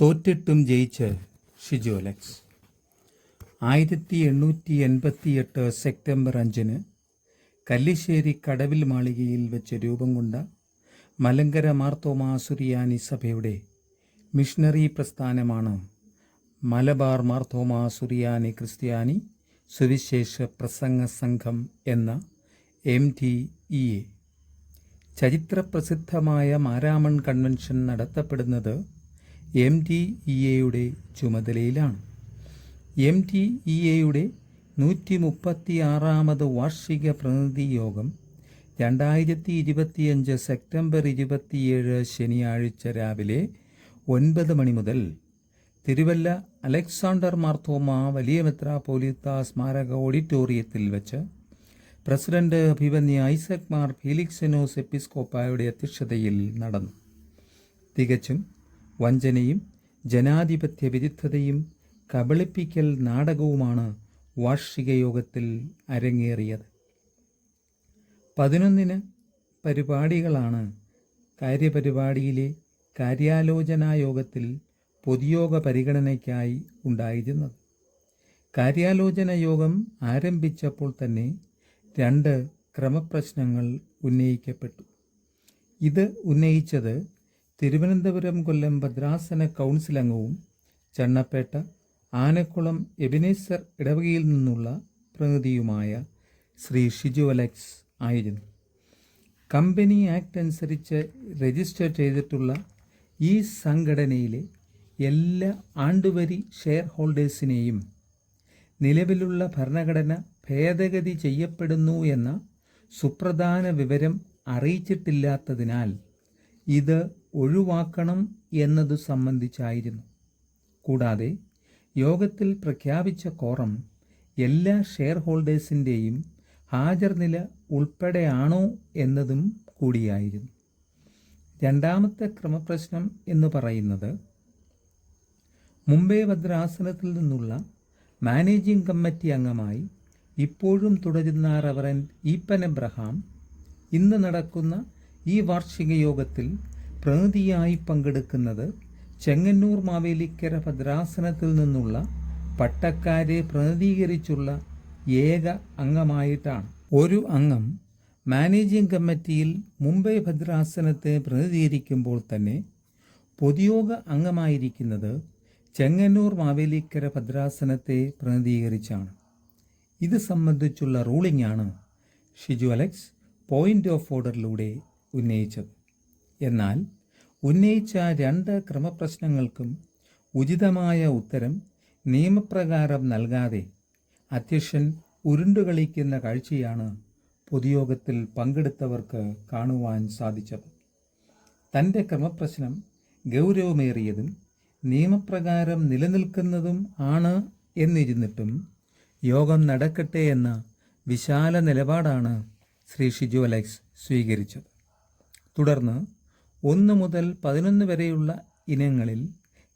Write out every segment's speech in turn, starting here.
തോറ്റിട്ടും ജയിച്ച് ഷിജു അലക്സ്. ആയിരത്തി എണ്ണൂറ്റി എൺപത്തി എട്ട് സെപ്റ്റംബർ അഞ്ചിന് കല്ലിശ്ശേരി കടവിൽ മാളികയിൽ വെച്ച് രൂപം കൊണ്ട മലങ്കര മാർത്തോമാ സുറിയാനി സഭയുടെ മിഷണറി പ്രസ്ഥാനമാണ് മലബാർ മാർത്തോമാ സുറിയാനി ക്രിസ്ത്യാനി സുവിശേഷ പ്രസംഗ സംഘം എന്ന എം ടി ഇ എ. ചരിത്രപ്രസിദ്ധമായ മാരാമൺ കൺവെൻഷൻ നടത്തപ്പെടുന്നത് എം ടി ഇ എയുടെ ചുമതലയിലാണ്. എം ടി ഇ എയുടെ നൂറ്റി മുപ്പത്തി ആറാമത് വാർഷിക പ്രതിനിധി യോഗം രണ്ടായിരത്തി ഇരുപത്തിയഞ്ച് സെപ്റ്റംബർ ഇരുപത്തിയേഴ് ശനിയാഴ്ച രാവിലെ ഒൻപത് മണി മുതൽ തിരുവല്ല അലക്സാണ്ടർ മാർത്തോമ വലിയ മെത്രാപോലിത്ത സ്മാരക ഓഡിറ്റോറിയത്തിൽ വെച്ച് പ്രസിഡന്റ് അഭിമന്യ ഐസക് മാർ ഫീലിക്സെനോസ് എപ്പിസ്കോപ്പായുടെ അധ്യക്ഷതയിൽ നടന്നു. തികച്ചും വഞ്ചനയും ജനാധിപത്യ വിരുദ്ധതയും കബളിപ്പിക്കൽ നാടകവുമാണ് വാർഷിക യോഗത്തിൽ അരങ്ങേറിയത്. പതിനൊന്നിന് പരിപാടികളാണ് കാര്യപരിപാടിയിലെ കാര്യാലോചനാ യോഗത്തിൽ പൊതുയോഗ പരിഗണനയ്ക്കായി ഉണ്ടായിരുന്നത്. കാര്യാലോചന യോഗം ആരംഭിച്ചപ്പോൾ തന്നെ രണ്ട് ക്രമപ്രശ്നങ്ങൾ ഉന്നയിക്കപ്പെട്ടു. ഇത് ഉന്നയിച്ചത് തിരുവനന്തപുരം കൊല്ലം ഭദ്രാസന കൗൺസിൽ അംഗവും ചണ്ണപ്പേട്ട ആനക്കുളം എബിനേസർ ഇടവകയിൽ നിന്നുള്ള പ്രതിനിധിയുമായ ശ്രീ ഷിജു അലക്സ് ആയിരുന്നു. കമ്പനി ആക്ട് അനുസരിച്ച് രജിസ്റ്റർ ചെയ്തിട്ടുള്ള ഈ സംഘടനയിലെ എല്ലാ ആണ്ടുവരി ഷെയർ ഹോൾഡേഴ്സിനെയും നിലവിലുള്ള ഭരണഘടന ഭേദഗതി ചെയ്യപ്പെടുന്നു എന്ന സുപ്രധാന വിവരം അറിയിച്ചിട്ടില്ലാത്തതിനാൽ ഇത് ഒഴിവാക്കണം എന്നതു സംബന്ധിച്ചായിരുന്നു. കൂടാതെ യോഗത്തിൽ പ്രഖ്യാപിച്ച കോറം എല്ലാ ഷെയർ ഹോൾഡേഴ്സിന്റെയും ഹാജർ നില ഉൾപ്പെടെയാണോ എന്നതും കൂടിയായിരുന്നു. രണ്ടാമത്തെ ക്രമപ്രശ്നം എന്ന് പറയുന്നത് മുംബൈ ഭദ്രാസനത്തിൽ നിന്നുള്ള മാനേജിംഗ് കമ്മിറ്റി അംഗമായി ഇപ്പോഴും തുടരുന്ന റവറൻ ഈപ്പൻ എബ്രഹാം ഇന്ന് നടക്കുന്ന ഈ വാർഷിക യോഗത്തിൽ പ്രതിനിധിയായി പങ്കെടുക്കുന്നത് ചെങ്ങന്നൂർ മാവേലിക്കര ഭദ്രാസനത്തിൽ നിന്നുള്ള പട്ടക്കാരെ പ്രതിനിധീകരിച്ചുള്ള ഏക അംഗമായിട്ടാണ്. ഒരു അംഗം മാനേജിംഗ് കമ്മിറ്റിയിൽ മുംബൈ ഭദ്രാസനത്തെ പ്രതിനിധീകരിക്കുമ്പോൾ തന്നെ പൊതുയോഗ അംഗമായിരിക്കുന്നത് ചെങ്ങന്നൂർ മാവേലിക്കര ഭദ്രാസനത്തെ പ്രതിനിധീകരിച്ചാണ്. ഇത് സംബന്ധിച്ചുള്ള റൂളിംഗ് ആണ് ഷിജു അലക്സ് പോയിന്റ് ഓഫ് ഓർഡറിലൂടെ ഉന്നയിച്ചത്. എന്നാൽ ഉന്നയിച്ച രണ്ട് ക്രമപ്രശ്നങ്ങൾക്കും ഉചിതമായ ഉത്തരം നിയമപ്രകാരം നൽകാതെ അധ്യക്ഷൻ ഉരുണ്ടുകളിക്കുന്ന കാഴ്ചയാണ് പൊതുയോഗത്തിൽ പങ്കെടുത്തവർക്ക് കാണുവാൻ സാധിച്ചത്. തന്റെ ക്രമപ്രശ്നം ഗൗരവമേറിയതും നിയമപ്രകാരം നിലനിൽക്കുന്നതും ആണ് എന്നിരുന്നിട്ടും യോഗം നടക്കട്ടെ എന്ന വിശാല നിലപാടാണ് ശ്രീ ഷിജു അലക്സ് സ്വീകരിച്ചത്. തുടർന്ന് ഒന്ന് മുതൽ പതിനൊന്ന് വരെയുള്ള ഇനങ്ങളിൽ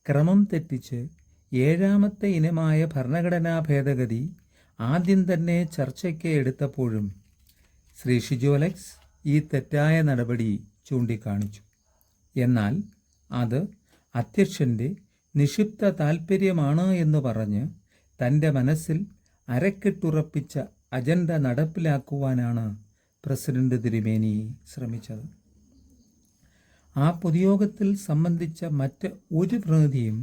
ക്രമം തെറ്റിച്ച് ഏഴാമത്തെ ഇനമായ ഭരണഘടനാ ഭേദഗതി ആദ്യം തന്നെ ചർച്ചയ്ക്ക് എടുത്തപ്പോഴും ശ്രീ ഷിജോലക്സ് ഈ തെറ്റായ നടപടി ചൂണ്ടിക്കാണിച്ചു. എന്നാൽ അത് അധ്യക്ഷന്റെ നിക്ഷിപ്ത താൽപ്പര്യമാണ് എന്ന് പറഞ്ഞ് തന്റെ മനസ്സിൽ അരക്കിട്ടുറപ്പിച്ച അജണ്ട നടപ്പിലാക്കുവാനാണ് പ്രസിഡന്റ് തിരുമേനി ശ്രമിച്ചത്. ആ പൊതുയോഗത്തിൽ സംബന്ധിച്ച മറ്റ് ഒരു പ്രതിനിധിയും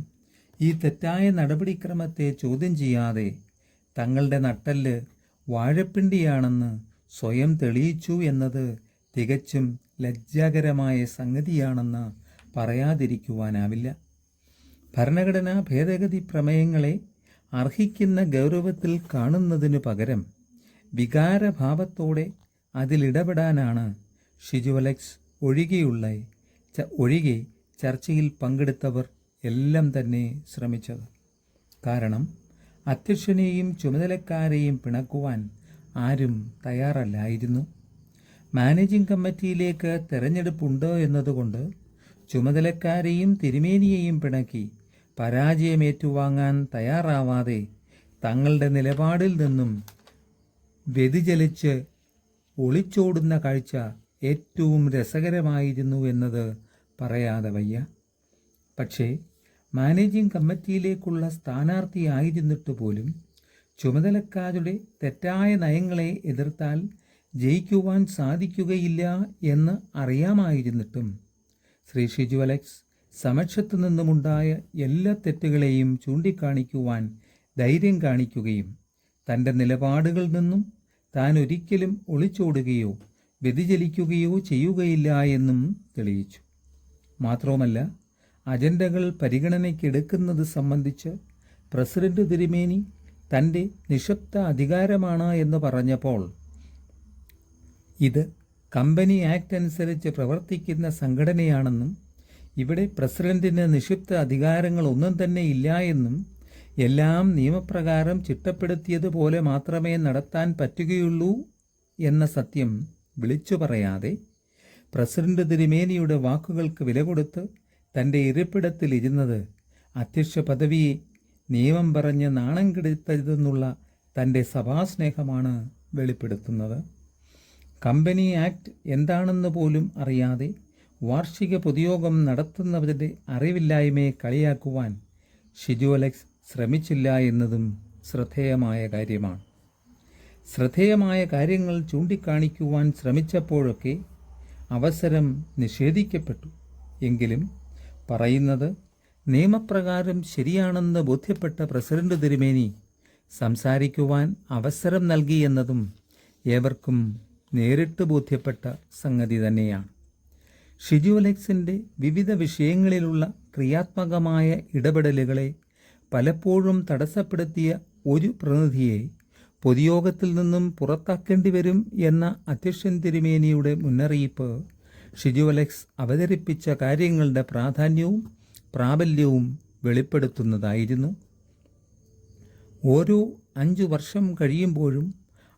ഈ തെറ്റായ നടപടിക്രമത്തെ ചോദ്യം ചെയ്യാതെ തങ്ങളുടെ നട്ടൽ വാഴപ്പിണ്ടിയാണെന്ന് സ്വയം തെളിയിച്ചു എന്നത് തികച്ചും ലജ്ജാകരമായ സംഗതിയാണെന്ന് പറയാതിരിക്കുവാനാവില്ല. ഭരണഘടനാ ഭേദഗതി പ്രമേയങ്ങളെ അർഹിക്കുന്ന ഗൗരവത്തിൽ കാണുന്നതിനു പകരം വികാരഭാവത്തോടെ അതിലിടപെടാനാണ് ഷിജുവലക്സ് ഒഴികെയുള്ള ഒഴികെ ചർച്ചയിൽ പങ്കെടുത്തവർ എല്ലാം തന്നെ ശ്രമിച്ചത്. കാരണം അധ്യക്ഷനെയും ചുമതലക്കാരെയും പിണക്കുവാൻ ആരും തയ്യാറല്ലായിരുന്നു. മാനേജിംഗ് കമ്മിറ്റിയിലേക്ക് തെരഞ്ഞെടുപ്പുണ്ടോ എന്നതുകൊണ്ട് ചുമതലക്കാരെയും തിരുമേനിയെയും പിണക്കി പരാജയമേറ്റുവാങ്ങാൻ തയ്യാറാവാതെ തങ്ങളുടെ നിലപാടിൽ നിന്നും വ്യതിചലിച്ച് ഒളിച്ചോടുന്ന കാഴ്ച ഏറ്റവും രസകരമായിരുന്നു എന്നത് പറയാതെ വയ്യ. പക്ഷേ മാനേജിംഗ് കമ്മിറ്റിയിലേക്കുള്ള സ്ഥാനാർത്ഥിയായിരുന്നിട്ട് പോലും ചുമതലക്കാരുടെ തെറ്റായ നയങ്ങളെ എതിർത്താൽ ജയിക്കുവാൻ സാധിക്കുകയില്ല എന്ന് അറിയാമായിരുന്നിട്ടും ശ്രീ ഷിജു അലക്സ് സമക്ഷത്തു നിന്നുമുണ്ടായ എല്ലാ തെറ്റുകളെയും ചൂണ്ടിക്കാണിക്കുവാൻ ധൈര്യം കാണിക്കുകയും തന്റെ നിലപാടുകളിൽ നിന്നും താൻ ഒരിക്കലും ഒളിച്ചോടുകയോ വ്യതിചലിക്കുകയോ ചെയ്യുകയില്ല എന്നും തെളിയിച്ചു. മാത്രവുമല്ല അജണ്ടകൾ പരിഗണനയ്ക്കെടുക്കുന്നത് സംബന്ധിച്ച് പ്രസിഡന്റ് തിരുമേനി തന്റെ നിശബ്ദ അധികാരമാണ് എന്ന് പറഞ്ഞപ്പോൾ ഇത് കമ്പനി ആക്ട് അനുസരിച്ച് പ്രവർത്തിക്കുന്ന സംഘടനയാണെന്നും ഇവിടെ പ്രസിഡന്റിന് നിക്ഷിപ്ത അധികാരങ്ങൾ ഒന്നും തന്നെ ഇല്ല എന്നും എല്ലാം നിയമപ്രകാരം ചിട്ടപ്പെടുത്തിയതുപോലെ മാത്രമേ നടത്താൻ പറ്റുകയുള്ളൂ എന്ന സത്യം വിളിച്ചു പറയാതെ പ്രസിഡന്റ് തിരുമേനിയുടെ വാക്കുകൾക്ക് വില കൊടുത്ത് തന്റെ ഇരിപ്പിടത്തിൽ ഇരുന്നത് അധ്യക്ഷ പദവിയെ നിയമം പറഞ്ഞ് നാണം കെടുത്തരുതെന്നുള്ള തന്റെ സഭാസ്നേഹമാണ് വെളിപ്പെടുത്തുന്നത്. കമ്പനി ആക്ട് എന്താണെന്ന് പോലും അറിയാതെ വാർഷിക പൊതുയോഗം നടത്തുന്നവരുടെ അറിവില്ലായ്മയെ കളിയാക്കുവാൻ ഷിജു അലക്സ് ശ്രമിച്ചില്ല എന്നതും ശ്രദ്ധേയമായ കാര്യമാണ്. ശ്രദ്ധേയമായ കാര്യങ്ങൾ ചൂണ്ടിക്കാണിക്കുവാൻ ശ്രമിച്ചപ്പോഴൊക്കെ അവസരം നിഷേധിക്കപ്പെട്ടു. എങ്കിലും പറയുന്നത് നിയമപ്രകാരം ശരിയാണെന്ന് ബോധ്യപ്പെട്ട പ്രസിഡന്റ് തിരുമേനി സംസാരിക്കുവാൻ അവസരം നൽകി എന്നതും ഏവർക്കും നേരിട്ട് ബോധ്യപ്പെട്ട സംഗതി തന്നെയാണ്. ഷിജു അലക്സിന്റെ വിവിധ വിഷയങ്ങളിലുള്ള ക്രിയാത്മകമായ ഇടപെടലുകളെ പലപ്പോഴും തടസ്സപ്പെടുത്തിയ ഒരു പ്രതിനിധിയെ പൊതുയോഗത്തിൽ നിന്നും പുറത്താക്കേണ്ടി വരും എന്ന അധ്യക്ഷൻ തിരുമേനിയുടെ മുന്നറിയിപ്പ്. ഷിജു അലക്സ് അവതരിപ്പിച്ച കാര്യങ്ങളുടെ പ്രാധാന്യവും പ്രാബല്യവും വെളിപ്പെടുത്തുന്നതായിരുന്നു. ഓരോ അഞ്ചു വർഷം കഴിയുമ്പോഴും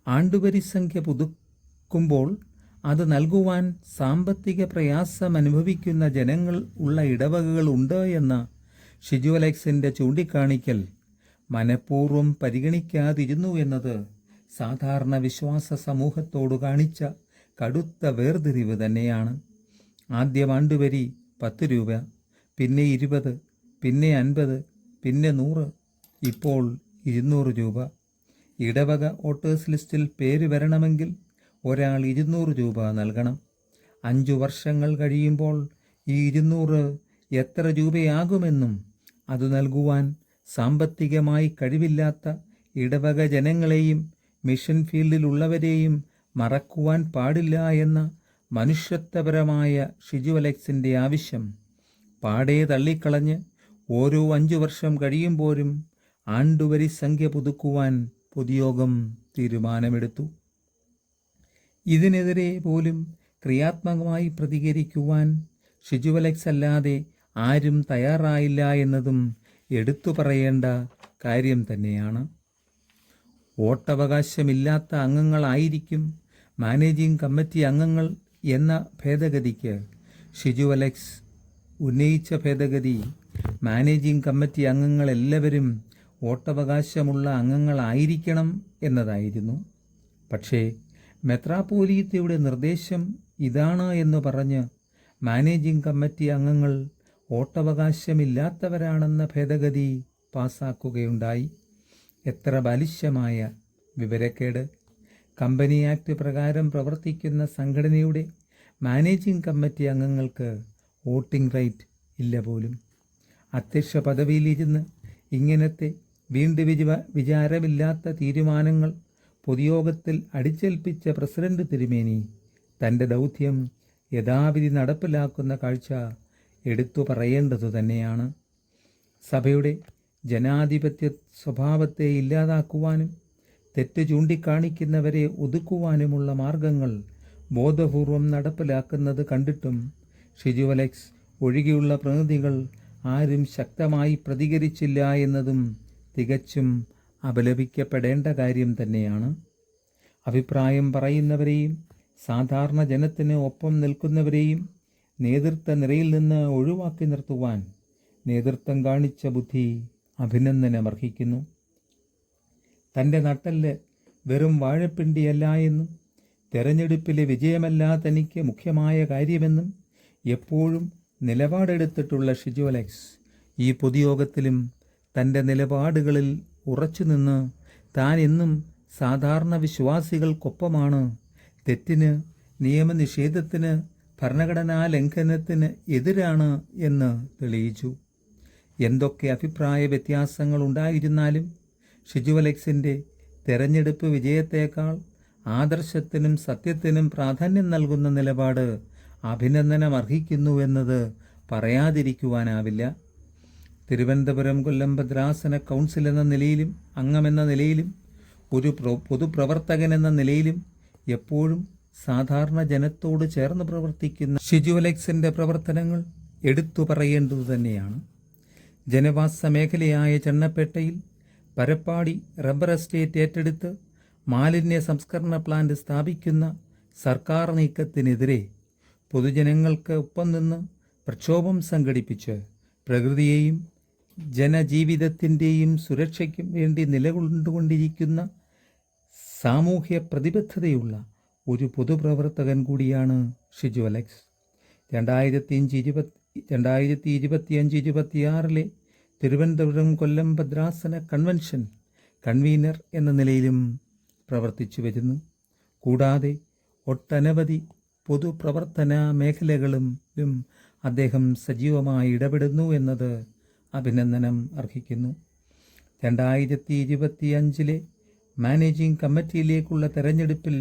ആണ്ടുവരിസംഖ്യ പുതുക്കുമ്പോൾ അത് നൽകുവാൻ സാമ്പത്തിക പ്രയാസം അനുഭവിക്കുന്ന ജനങ്ങൾ ഉള്ള ഇടവകകളുണ്ട് എന്ന ഷിജു അലക്സിന്റെ ചൂണ്ടിക്കാണിക്കൽ മനഃപൂർവം പരിഗണിക്കാതിരുന്നു എന്നത് സാധാരണ വിശ്വാസ സമൂഹത്തോട് കാണിച്ച കടുത്ത വേർതിരിവ് തന്നെയാണ്. ആദ്യം ആണ്ടുവരി പത്ത് രൂപ പിന്നെ ഇരുപത് പിന്നെ അൻപത് പിന്നെ നൂറ് ഇപ്പോൾ ഇരുന്നൂറ് രൂപ. ഇടവക വോട്ടേഴ്സ് ലിസ്റ്റിൽ പേര് വരണമെങ്കിൽ ഒരാൾ ഇരുന്നൂറ് രൂപ നൽകണം. അഞ്ചു വർഷങ്ങൾ കഴിയുമ്പോൾ ഈ ഇരുന്നൂറ് എത്ര രൂപയാകുമെന്നും അത് നൽകുവാൻ സാമ്പത്തികമായി കഴിവില്ലാത്ത ഇടവക ജനങ്ങളെയും മിഷൻ ഫീൽഡിലുള്ളവരെയും മറക്കുവാൻ പാടില്ല എന്ന മനുഷ്യത്വപരമായ ഷിജു അലക്സിന്റെ ആവശ്യം. പാടെ തള്ളിക്കളഞ്ഞ് ഓരോ അഞ്ചു വർഷം കഴിയുമ്പോഴും ആണ്ടുവരി സംഖ്യ പുതുക്കുവാൻ പൊതുയോഗം തീരുമാനമെടുത്തു. ഇതിനെതിരെ പോലും ക്രിയാത്മകമായി പ്രതികരിക്കുവാൻ ഷിജുവലക്സ് അല്ലാതെ ആരും തയ്യാറായില്ല എന്നതും എടുത്തു പറയേണ്ട കാര്യം തന്നെയാണ്. വോട്ടവകാശമില്ലാത്ത അംഗങ്ങളായിരിക്കും മാനേജിംഗ് കമ്മിറ്റി അംഗങ്ങൾ എന്ന ഭേദഗതിക്ക് ഷിജു അലക്സ് ഉന്നയിച്ച ഭേദഗതി. മാനേജിംഗ് കമ്മിറ്റി അംഗങ്ങളെല്ലാവരും വോട്ടവകാശമുള്ള അംഗങ്ങളായിരിക്കണം എന്നതായിരുന്നു. പക്ഷേ മെത്രാപോലീത്തയുടെ നിർദ്ദേശം ഇതാണ് എന്ന് പറഞ്ഞ് മാനേജിംഗ് കമ്മിറ്റി അംഗങ്ങൾ വോട്ടവകാശമില്ലാത്തവരാണെന്ന ഭേദഗതി പാസാക്കുകയുണ്ടായി. എത്ര ബാലിശ്യമായ വിവരക്കേട്. കമ്പനി ആക്ട് പ്രകാരം പ്രവർത്തിക്കുന്ന സംഘടനയുടെ മാനേജിംഗ് കമ്മിറ്റി അംഗങ്ങൾക്ക് വോട്ടിംഗ് റൈറ്റ് ഇല്ല പോലും. അധ്യക്ഷ പദവിയിലിരുന്ന് ഇങ്ങനത്തെ വീണ്ടും വിജ വിചാരമില്ലാത്ത തീരുമാനങ്ങൾ പൊതുയോഗത്തിൽ അടിച്ചേൽപ്പിച്ച പ്രസിഡന്റ് തിരുമേനി തന്റെ ദൗത്യം യഥാവിധി നടപ്പിലാക്കുന്ന കാഴ്ച എടുത്തു പറയേണ്ടതു തന്നെയാണ്. സഭയുടെ ജനാധിപത്യ സ്വഭാവത്തെ ഇല്ലാതാക്കുവാനും തെറ്റ് ചൂണ്ടിക്കാണിക്കുന്നവരെ ഒതുക്കുവാനുമുള്ള മാർഗങ്ങൾ ബോധപൂർവം നടപ്പിലാക്കുന്നത് കണ്ടിട്ടും ഷിജു അലക്സ് ഒഴികെയുള്ള പ്രതിനിധികൾ ആരും ശക്തമായി പ്രതികരിച്ചില്ല എന്നതും തികച്ചും അപലപിക്കപ്പെടേണ്ട കാര്യം തന്നെയാണ്. അഭിപ്രായം പറയുന്നവരെയും സാധാരണ ജനത്തിന് ഒപ്പം നിൽക്കുന്നവരെയും നേതൃത്വ നിരയിൽ നിന്ന് ഒഴിവാക്കി നിർത്തുവാൻ നേതൃത്വം കാണിച്ച ബുദ്ധി അഭിനന്ദനം അർഹിക്കുന്നു. തന്റെ നട്ടൽ വെറും വാഴപ്പിണ്ടിയല്ല എന്നും തെരഞ്ഞെടുപ്പിലെ വിജയമല്ല തനിക്ക് മുഖ്യമായ കാര്യമെന്നും എപ്പോഴും നിലപാടെടുത്തിട്ടുള്ള ഷിജു അലക്സ് ഈ പൊതുയോഗത്തിലും തന്റെ നിലപാടുകളിൽ ഉറച്ചുനിന്ന് താൻ എന്നും സാധാരണ വിശ്വാസികൾക്കൊപ്പമാണ് തെറ്റിന് നിയമനിഷേധത്തിന് ഭരണഘടനാ ലംഘനത്തിന് എതിരാണ് എന്ന് തെളിയിച്ചു. എന്തൊക്കെ അഭിപ്രായ വ്യത്യാസങ്ങൾ ഉണ്ടായിരുന്നാലും ഷിജു അലക്സിന്റെ തെരഞ്ഞെടുപ്പ് വിജയത്തേക്കാൾ ആദർശത്തിനും സത്യത്തിനും പ്രാധാന്യം നൽകുന്ന നിലപാട് അഭിനന്ദനം അർഹിക്കുന്നുവെന്നത് പറയാതിരിക്കുവാനാവില്ല. തിരുവനന്തപുരം കൊല്ലം ഭദ്രാസന കൗൺസിൽ എന്ന നിലയിലും അംഗമെന്ന നിലയിലും ഒരു പ്രൊ പൊതുപ്രവർത്തകൻ എന്ന നിലയിലും എപ്പോഴും സാധാരണ ജനത്തോട് ചേർന്ന് പ്രവർത്തിക്കുന്ന ഷിജു അലക്സിന്റെ പ്രവർത്തനങ്ങൾ എടുത്തു പറയേണ്ടതു തന്നെയാണ്. ജനവാസ മേഖലയായ ചെണ്ണപ്പേട്ടയിൽ പരപ്പാടി റബ്ബർ എസ്റ്റേറ്റ് ഏറ്റെടുത്ത് മാലിന്യ സംസ്കരണ പ്ലാന്റ് സ്ഥാപിക്കുന്ന സർക്കാർ നീക്കത്തിനെതിരെ പൊതുജനങ്ങൾക്ക് ഒപ്പം നിന്ന് പ്രക്ഷോഭം സംഘടിപ്പിച്ച് പ്രകൃതിയെയും ജനജീവിതത്തിന്റെയും സുരക്ഷയ്ക്കും വേണ്ടി നിലകൊണ്ടുകൊണ്ടിരിക്കുന്ന സാമൂഹ്യ പ്രതിബദ്ധതയുള്ള ഒരു പൊതുപ്രവർത്തകൻ കൂടിയാണ് ഷിജു അലക്സ്. രണ്ടായിരത്തി അഞ്ച് ഇരുപത്തി രണ്ടായിരത്തി ഇരുപത്തിയഞ്ച് ഇരുപത്തിയാറിലെ തിരുവനന്തപുരം കൊല്ലം ഭദ്രാസന കൺവെൻഷൻ കൺവീനർ എന്ന നിലയിലും പ്രവർത്തിച്ചു വരുന്നു. കൂടാതെ ഒട്ടനവധി പൊതുപ്രവർത്തന മേഖലകളിലും അദ്ദേഹം സജീവമായി ഇടപെടുന്നു എന്നത് അഭിനന്ദനം അർഹിക്കുന്നു. രണ്ടായിരത്തി ഇരുപത്തിയഞ്ചിലെ മാനേജിംഗ് കമ്മിറ്റിയിലേക്കുള്ള തെരഞ്ഞെടുപ്പിൽ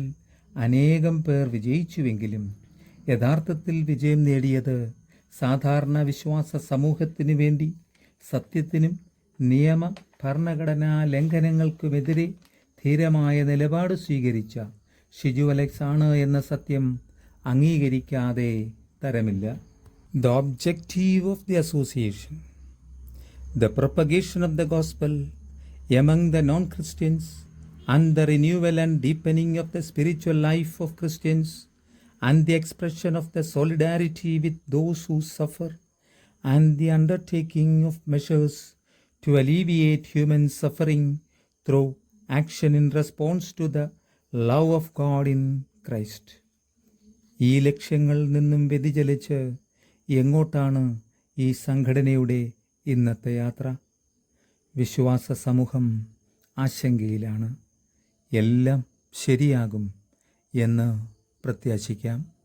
അനേകം പേർ വിജയിച്ചുവെങ്കിലും യഥാർത്ഥത്തിൽ വിജയം നേടിയത് സാധാരണ വിശ്വാസ സമൂഹത്തിനു വേണ്ടി സത്യത്തിനും നിയമ ഭരണഘടനാ ലംഘനങ്ങൾക്കുമെതിരെ ധീരമായ നിലപാട് സ്വീകരിച്ച ഷിജു അലക്സ് ആണ് എന്ന സത്യം അംഗീകരിക്കാതെ തരമില്ല. The objective of the association. The propagation of the gospel among the non Christians, and the renewal and deepening of the spiritual life of Christians, and the expression of the solidarity with those who suffer, and the undertaking of measures to alleviate human suffering through action in response to the love of God in Christ. ഈ ലക്ഷ്യങ്ങളിൽ നിന്നും വ്യതിചലിച്ച് എങ്ങോട്ടാണ് ഈ സംഘടനയുടെ ഇന്നത്തെ യാത്ര വിശ്വാസ സമൂഹം ആശങ്കയിലാണ് എല്ലാം ശരിയാകും എന്ന് പ്രത്യാശിക്കാം.